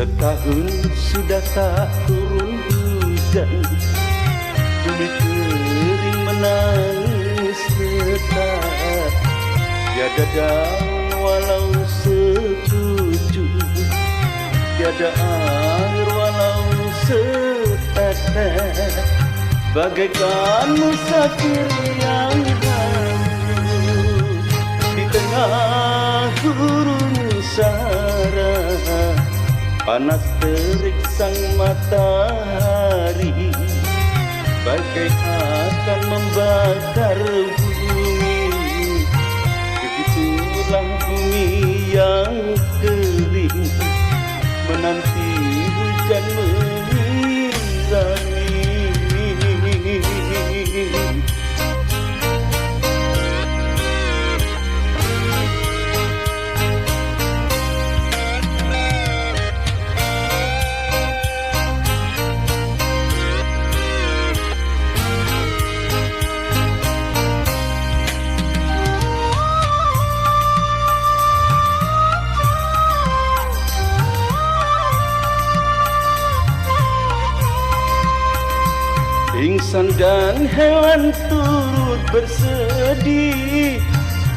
Setahun sudah tak turun hujan. Bumi kering menangis tetap. Tiada daun walau setuju. Tiada air walau setetes. Bagaikan musafir yang hangus Di tengah gurun sahara Panas terik sang matahari Bagai akan membakar Insan dan hewan turut bersedih.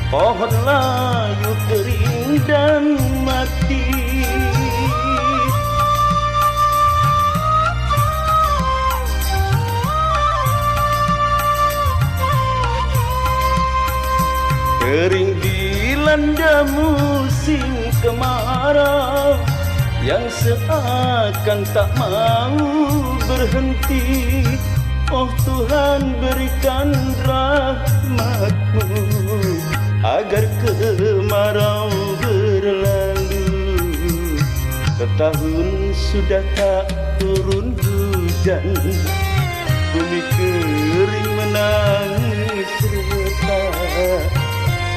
Pohon layu kering dan mati. Kering dilanda musim kemarau Yang seakan tak mau berhenti Oh Tuhan berikan rahmatmu Agar kemarau berlalu. Setahun sudah tak turun hujan Bumi kering menangis retak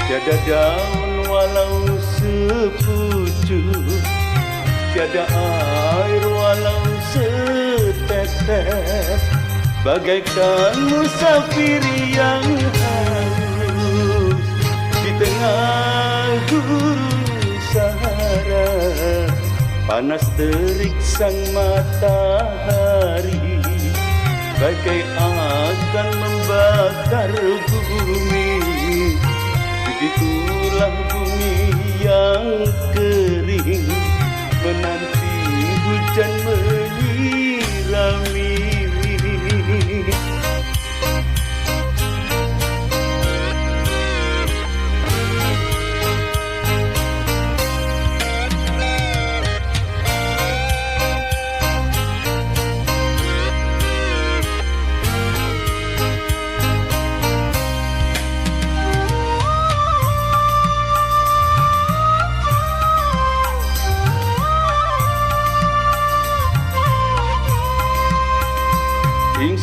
Tiada daun walau sepucuk Tiada air walau setetes Bagaikan musafir yang harus Di tengah gurun sahara. Panas terik sang matahari Bagai akan membakar bumi. Begitulah bumi yang kering Menanti hujan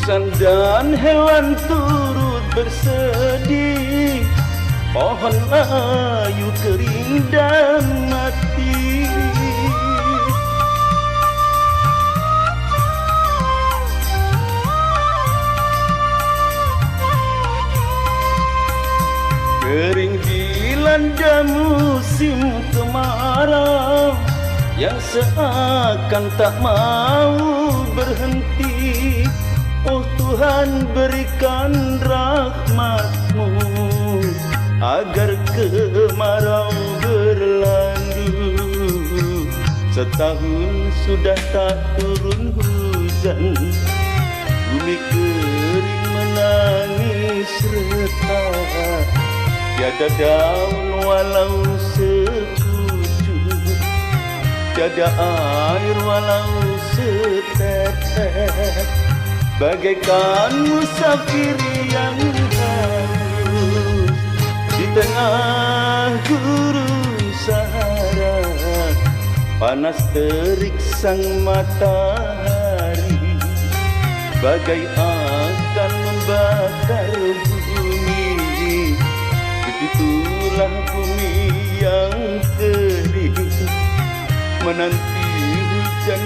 Insan dan hewan turut bersedih. Pohon layu kering dan mati. Kering dilanda musim kemarau Yang seakan tak mau berhenti Oh Tuhan berikan rahmatmu Agar kemarau berlalu Setahun sudah tak turun hujan Bumi kering menangis retak Tiada daun walau setuju Tiada air walau setetes Bagaikan musafir yang harus Di tengah gurun sahara. Panas terik sang matahari. Bagai akan membakar bumi. Begitulah bumi yang kering. Menanti hujan